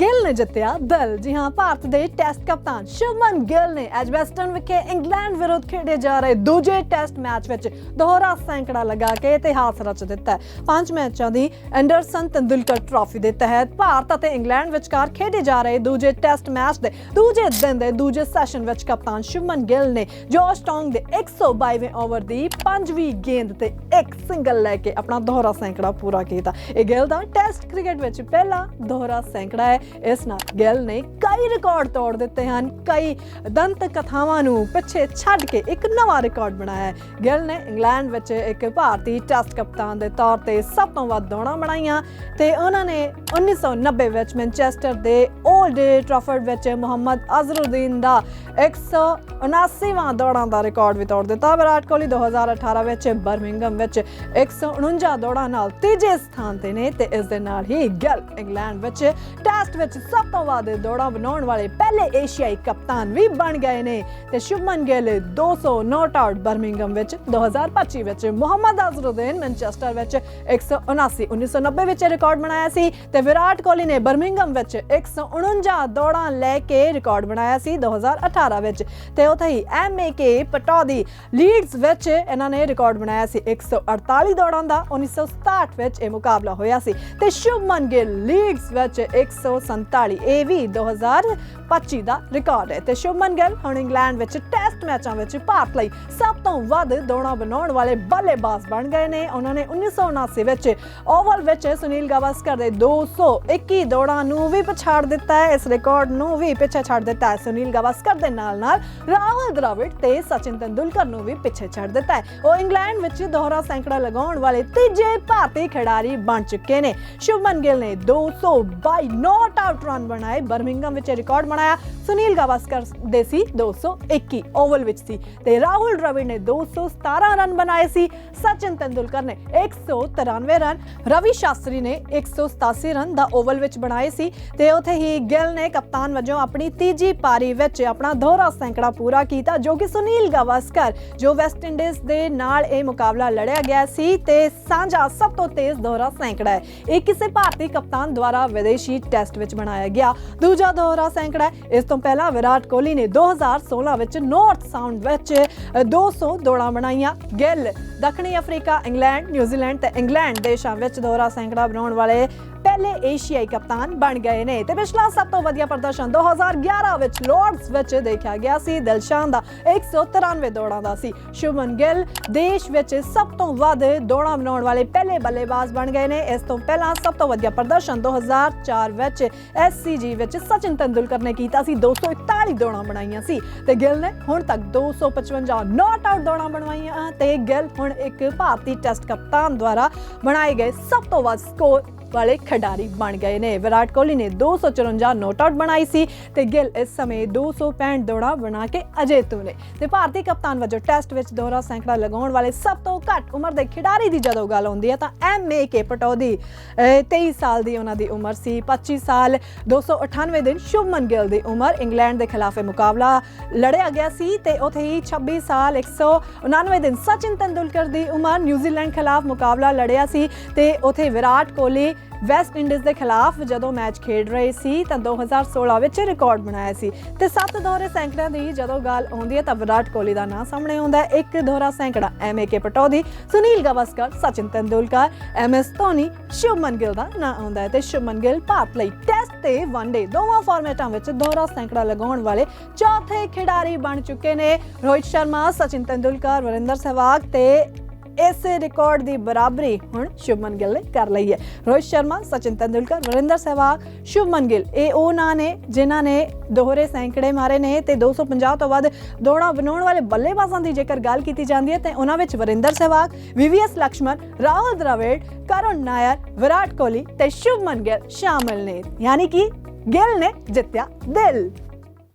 ਗਿੱਲ ਨੇ ਜਿੱਤਿਆ ਦਿਲ। ਜੀ ਹਾਂ, ਭਾਰਤ ਦੇ ਟੈਸਟ ਕਪਤਾਨ ਸ਼ੁਭਮਨ ਗਿੱਲ ਨੇ ਐਜਵੈਸਟਨ ਵਿਖੇ ਇੰਗਲੈਂਡ ਵਿਰੁੱਧ ਖੇਡੇ ਜਾ ਰਹੇ ਦੂਜੇ ਟੈਸਟ ਮੈਚ ਵਿੱਚ ਦੋਹਰਾ ਸੈਂਕੜਾ ਲਗਾ ਕੇ ਇਤਿਹਾਸ ਰਚ ਦਿੱਤਾ ਪੰਜ ਮੈਚਾਂ ਦੀ ਐਂਡਰਸਨ ਤੰਦੁਲਕਰ ਟਰਾਫੀ ਦੇ ਤਹਿਤ ਭਾਰਤ ਅਤੇ ਇੰਗਲੈਂਡ ਵਿਚਕਾਰ ਖੇਡੇ ਜਾ ਰਹੇ ਦੂਜੇ ਟੈਸਟ ਮੈਚ ਦੇ ਦੂਜੇ ਦਿਨ ਦੇ ਦੂਜੇ ਸੈਸ਼ਨ ਵਿੱਚ ਕਪਤਾਨ ਸ਼ੁਭਮਨ ਗਿੱਲ ਨੇ ਜੋਸ਼ ਟੌਂਗ ਦੇ 122ਵੇਂ ਓਵਰ ਦੀ ਪੰਜਵੀਂ ਗੇਂਦ ਤੇ ਇੱਕ ਸਿੰਗਲ ਲੈ ਕੇ ਆਪਣਾ ਦੋਹਰਾ ਸੈਂਕੜਾ ਪੂਰਾ ਕੀਤਾ। ਇਹ ਗਿੱਲ ਦਾ ਟੈਸਟ ਕ੍ਰਿਕਟ ਵਿੱਚ ਪਹਿਲਾ ਦੋਹਰਾ ਸੈਂਕੜਾ ਹੈ। ਇਸ ਨਾਲ ਗਿੱਲ ਨੇ ਕਈ ਰਿਕਾਰਡ ਤੋੜ ਦਿੱਤੇ ਹਨ। ਕਈ ਦੰਤ ਕਥਾਵਾਂ ਨੂੰ ਪਿੱਛੇ ਛੱਡ ਕੇ ਇੱਕ ਨਵਾਂ ਰਿਕਾਰਡ ਬਣਾਇਆ ਹੈ। ਗਿੱਲ ਨੇ ਇੰਗਲੈਂਡ ਵਿੱਚ ਇੱਕ ਭਾਰਤੀ ਟੈਸਟ ਕਪਤਾਨ ਦੇ ਤੌਰ ਤੇ ਸਭ ਤੋਂ ਵੱਧ ਦੌੜਾਂ ਬਣਾਈਆਂ ਤੇ ਉਹਨਾਂ ਨੇ 1990 ਵਿੱਚ ਮੈਨਚੈਸਟਰ ਦੇ 올ਡ ਟ੍ਰਾਫਰਡ ਵਿੱਚ ਮੁਹੰਮਦ ਅਜ਼ਰੁਦੀਨ ਦਾ 179ਵਾਂ ਦੌੜਾਂ ਦਾ ਰਿਕਾਰਡ ਵੀ ਤੋੜ ਦਿੱਤਾ। ਵਿਰਾਟ ਕੋਹਲੀ 2018 ਵਿੱਚ ਬਰਮਿੰਗਮ ਵਿੱਚ 149 ਦੌੜਾਂ ਨਾਲ ਤੀਜੇ ਸਥਾਨ ਤੇ ਨੇ ਤੇ ਇਸ ਦੇ ਨਾਲ ਹੀ ਗਿੱਲ ਇੰਗਲੈਂਡ ਵਿੱਚ ਟੈਸਟ ਵਿੱਚ ਸਭ ਤੋਂ ਵੱਧ ਦੌੜਾਂ ਬਣਾਉਣ ਵਾਲੇ ਪਹਿਲੇ ਏਸ਼ੀਆਈ ਕਪਤਾਨ ਵੀ ਬਣ ਗਏ ਨੇ ਤੇ Shubman Gill 200 not out Birmingham ਵਿੱਚ 2025 ਵਿੱਚ, ਮੁਹੰਮਦ ਅਜ਼ਰੁਦੀਨ ਮੈਨਚੈਸਟਰ ਵਿੱਚ 179 1990 ਵਿੱਚ ਰਿਕਾਰਡ ਬਣਾਇਆ ਸੀ ਤੇ ਵਿਰਾਟ ਕੋਹਲੀ ਨੇ ਬਰਮਿੰਗਮ ਵਿੱਚ 149 ਦੌੜਾਂ ਲੈ ਕੇ ਰਿਕਾਰਡ ਬਣਾਇਆ ਸੀ 2018 ਵਿੱਚ ਤੇ ਉੱਥੇ ਹੀ ਐਮਏਕੇ ਪਟੌਦੀ ਲੀਡਸ ਵਿੱਚ ਇਹਨਾਂ ਨੇ ਰਿਕਾਰਡ ਬਣਾਇਆ ਸੀ 148 ਦੌੜਾਂ ਦਾ 1967 ਵਿੱਚ ਇਹ ਮੁਕਾਬਲਾ ਹੋਇਆ ਸੀ ਤੇ ਸ਼ੁਭਮਨ ਗਿੱਲ ਲੀਡਸ ਵਿੱਚ 147 ਇਹ ਵੀ 2025 ਦਾ ਰਿਕਾਰਡ ਹੈ। ਤੇ ਸ਼ੁਭਮਨ ਗਿੱਲ ਹੁਣ ਇੰਗਲੈਂਡ ਵਿੱਚ ਟੈਸਟ ਮੈਚਾਂ ਵਿੱਚ ਭਾਰਤ ਲਈ ਸਭ ਤੋਂ ਵੱਧ ਦੌੜਾਂ ਬਣਾਉਣ ਵਾਲੇ ਬੱਲੇਬਾਜ਼ ਬਣ ਗਏ ਨੇ। ਉਹਨਾਂ ਨੇ 1979 ਵਿੱਚ ਓਵਲ ਵਿੱਚ ਸੁਨੀਲ ਗਾਵਸਕਰ ਦੇ 221 ਦੌੜਾਂ ਨੂੰ ਵੀ ਪਛਾੜ ਦਿੱਤਾ ਹੈ। ਇਸ ਰਿਕਾਰਡ ਨੂੰ ਵੀ ਪਿੱਛੇ ਛੱਡ ਦਿੱਤਾ ਹੈ। ਸੁਨੀਲ ਗਾਵਸਕਰ ਦੇ ਨਾਲ ਨਾਲ ਰਾਹੁਲ ਦ੍ਰਵਿੜ ਤੇ ਸਚਿਨ ਤੰਦੁਲਕਰ ਨੂੰ ਵੀ ਪਿੱਛੇ ਛੱਡ ਦਿੱਤਾ ਹੈ। ਉਹ ਇੰਗਲੈਂਡ ਵਿੱਚ ਦੋਹਰਾ ਸੈਂਕੜਾ ਲਗਾਉਣ ਵਾਲੇ ਤੀਜੇ ਭਾਰਤੀ ਖਿਡਾਰੀ ਬਣ ਚੁੱਕੇ ਨੇ। ਸ਼ੁਭਮਨ ਗਿੱਲ ਨੇ 222 ਨੋਟ ਆਊਟ ਰਨ ਬਣਾਏ ਬਰਮਿੰਗਮ ਵਿੱਚ ਰਿਕਾਰਡ ਬਣਾਇਆ। ਸੁਨੀਲ ਗਾਵਸਕਰ ਦੇ ਸੀ 221 ਓਵਲ ਵਿੱਚ ਸੀ। ਤੇ ਰਾਹੁਲ ਦ੍ਰਵਿੜ ਨੇ 217 ਰਨ ਬਣਾਏ ਸੀ। ਸਚਿਨ ਤੰਦੁਲਕਰ ਨੇ 193 ਰਨ। ਰਵੀ ਸ਼ਾਸਤਰੀ ਨੇ 187 ਰਨ ਦਾ ਓਵਲ ਵਿੱਚ ਬਣਾਏ ਸੀ। ਤੇ ਉਥੇ ਹੀ ਗਿੱਲ ਨੇ ਕਪਤਾਨ ਵਜੋਂ ਆਪਣੀ ਤੀਜੀ ਪਾਰੀ ਵਿੱਚ ਆਪਣਾ ਦੋਹਰਾ ਸੈਂਕੜਾ ਪੂਰਾ ਕੀਤਾ, ਜੋ ਕਿ ਸੁਨੀਲ ਗਾਵਸਕਰ, ਜੋ ਵੈਸਟ ਇੰਡੀਜ਼ ਦੇ ਨਾਲ ਇਹ ਮੁਕਾਬਲਾ ਲੜਿਆ ਗਿਆ ਸੀ ਤੇ ਸਾਂਝਾ ਸਭ ਤੋਂ ਤੇਜ਼ ਦੋਹਰਾ ਸੈਂਕੜਾ ਹੈ। ਇਹ ਕਿਸੇ ਭਾਰਤੀ ਕਪਤਾਨ ਦੁਆਰਾ ਵਿਦੇਸ਼ੀ ਟੈਸਟ ਵਿੱਚ ਬਣਾਇਆ ਗਿਆ। ਦੂਜਾ ਦੋਹਰਾ ਸੈਂਕੜਾ ਇਸ ਤੋਂ ਪਹਿਲਾਂ ਵਿਰਾਟ ਕੋਹਲੀ ਨੇ 2016 ਵਿੱਚ ਨਾਰਥ ਸਾਊਂਡ ਵਿੱਚ 200 ਦੌੜਾਂ ਬਣਾਈਆਂ। ਗਿੱਲ ਦੱਖਣੀ ਅਫਰੀਕਾ, ਇੰਗਲੈਂਡ ਨਿਊਜ਼ੀਲੈਂਡ ਤੇ ਇੰਗਲੈਂਡ ਦੇਸ਼ਾਂ ਵਿੱਚ ਦੋਹਰਾ ਸੈਂਕੜਾ ਬਣਾਉਣ ਵਾਲੇ ਪਹਿਲੇ ਏਸ਼ੀਆਈ ਕਪਤਾਨ ਬਣ ਗਏ ਨੇ। ਤੇ ਪਿਛਲਾ ਸਭ ਤੋਂ ਵਧੀਆ ਪ੍ਰਦਰਸ਼ਨ 2011 ਵਿੱਚ ਲਾਰਡਸ ਵਿੱਚ ਦੇਖਿਆ ਗਿਆ ਸੀ। ਦਿਲਸ਼ਾਨ ਦਾ 193 ਦੌੜਾਂ ਦਾ ਸੀ। ਸ਼ੁਭਮਨ ਗਿੱਲ ਦੇਸ਼ ਵਿੱਚ ਸਭ ਤੋਂ ਵੱਧ ਦੌੜਾਂ ਬਣਾਉਣ ਵਾਲੇ ਪਹਿਲੇ ਬੱਲੇਬਾਜ਼ ਬਣ ਗਏ ਨੇ। ਇਸ ਤੋਂ ਪਹਿਲਾਂ ਸਭ ਤੋਂ ਵਧੀਆ ਪ੍ਰਦਰਸ਼ਨ 2004 ਵਿੱਚ ਐਸਸੀਜੀ ਵਿੱਚ ਸਚਿਨ ਤੰਦੁਲਕਰ ਨੇ ਕੀਤਾ ਸੀ। 241 ਦੌੜਾਂ ਬਣਾਈਆਂ ਸੀ ਤੇ ਗਿੱਲ ਨੇ ਹੁਣ ਤੱਕ 255 ਨਾਟ ਆਊਟ ਦੌੜਾਂ ਬਣਵਾਈਆਂ ਤੇ ਗਿੱਲ ਹੁਣ ਇੱਕ ਭਾਰਤੀ ਟੈਸਟ ਕਪਤਾਨ ਦੁਆਰਾ ਬਣਾਏ ਗਏ ਸਭ ਤੋਂ ਵੱਧ ਸਕੋਰ ਵਾਲੇ ਖਿਡਾਰੀ ਬਣ ਗਏ ਨੇ। ਵਿਰਾਟ ਕੋਹਲੀ ਨੇ 254 ਨੋਟ ਆਊਟ ਬਣਾਈ ਸੀ ਤੇ ਗਿੱਲ ਇਸ ਸਮੇਂ 265 ਦੌੜਾਂ ਬਣਾ ਕੇ ਅਜੇਤੂ ਨੇ। ਤੇ ਭਾਰਤੀ ਕਪਤਾਨ ਵਜੋਂ ਟੈਸਟ ਵਿੱਚ ਦੋਹਰਾ ਸੈਂਕੜਾ ਲਗਾਉਣ ਵਾਲੇ ਸਭ ਤੋਂ ਘੱਟ ਉਮਰ ਦੇ ਖਿਡਾਰੀ ਦੀ ਜਦੋਂ ਗੱਲ ਆਉਂਦੀ ਹੈ ਤਾਂ ਐਮਏ ਕੇ ਪਟੌਦੀ, ਅਹ 23 ਸਾਲ ਦੀ ਉਹਨਾਂ ਦੀ ਉਮਰ ਸੀ 25 ਸਾਲ 298 ਦਿਨ ਸ਼ੁਭਮਨ ਗਿੱਲ ਦੀ ਉਮਰ, ਇੰਗਲੈਂਡ ਦੇ ਖਿਲਾਫ ਇਹ ਮੁਕਾਬਲਾ ਲੜਿਆ ਗਿਆ ਸੀ ਤੇ ਉਥੇ ਹੀ 26 ਸਾਲ 199 ਦਿਨ ਸਚਿਨ ਤੰਦੁਲਕਰ ਦੀ ਉਮਰ, ਨਿਊਜ਼ੀਲੈਂਡ ਖਿਲਾਫ ਮੁਕਾਬਲਾ ਲੜਿਆ ਸੀ ਤੇ ਉਥੇ ਵਿਰਾਟ ਕੋਹਲੀ ਵੈਸਟ ਇੰਡੀਜ਼ ਦੇ ਖਿਲਾਫ ਜਦੋਂ ਮੈਚ ਖੇਡ ਰਹੇ ਸੀ ਤਾਂ 2016 ਵਿੱਚ ਰਿਕਾਰਡ ਬਣਾਇਆ ਸੀ। ਤੇ ਸੱਤ ਦੋਹਰੇ ਸੈਂਕੜਿਆਂ ਦੀ ਜਦੋਂ ਗੱਲ ਆਉਂਦੀ ਹੈ ਤਾਂ ਵਿਰਾਟ ਕੋਹਲੀ ਦਾ ਨਾਮ ਸਾਹਮਣੇ ਆਉਂਦਾ ਹੈ। ਇੱਕ ਦੋਹਰਾ ਸੈਂਕੜਾ M A K Pataudi, Sunil Gavaskar, Sachin Tendulkar MS Dhoni, Shubman Gill ਦਾ ਨਾਮ ਆਉਂਦਾ ਹੈ। ਤੇ ਸ਼ੁਭਮਨ ਗਿੱਲ ਭਾਰਤ ਲਈ ਟੈਸਟ ਤੇ ਵਨਡੇ ਦੋਵਾਂ ਫਾਰਮੈਟਾਂ ਵਿੱਚ ਦੋਹਰਾ ਸੈਂਕੜਾ ਲਗਾਉਣ ਵਾਲੇ ਚੌਥੇ ਖਿਡਾਰੀ ਬਣ ਚੁੱਕੇ ਨੇ। ਰੋਹਿਤ ਸ਼ਰਮਾ, ਸਚਿਨ ਤੈਂਦੁਲਕਰ, ਵਰਿੰਦਰ ਸਹਿਵਾਗ ਤੇ ਇਸ ਰਿਕਾਰਡ ਦੀ ਬਰਾਬਰੀ ਹੁਣ ਸ਼ੁਭਮਨ ਗਿੱਲ ਨੇ ਕਰ ਲਈ ਹੈ। ਰੋਹਿਤ ਸ਼ਰਮਾ, ਸਚਿਨ ਤੰਦੁਲਕਰ, ਵਰਿੰਦਰ ਸਹਿਵਾਗ, ਸ਼ੁਭਮਨ ਗਿੱਲ। ਇਹ ਉਹ ਨਾਂ ਨੇ ਜਿਨ੍ਹਾਂ ਨੇ ਦੋਹਰੇ ਸੈਂਕੜੇ ਮਾਰੇ ਨੇ ਤੇ 250 ਤੋਂ ਵੱਧ ਦੌੜਾਂ ਬਣਾਉਣ ਵਾਲੇ ਬੱਲੇਬਾਜ਼ਾਂ ਦੀ ਜੇਕਰ ਗੱਲ ਕੀਤੀ ਜਾਂਦੀ ਹੈ, ਤੇ ਉਹਨਾਂ ਵਿੱਚ ਵਰਿੰਦਰ ਸਹਿਵਾਗ, ਵੀਵੀਐਸ ਲਕਸ਼ਮਣ, ਰਾਹੁਲ ਦ੍ਰਵਿੜ, ਕਰੁਣ ਨਾਇਰ, ਵਿਰਾਟ ਕੋਹਲੀ ਤੇ ਸ਼ੁਭਮਨ ਗਿੱਲ ਸ਼ਾਮਲ ਨੇ। ਯਾਨੀ ਕਿ ਗਿੱਲ ਨੇ ਜਿੱਤਿਆ ਦਿਲ।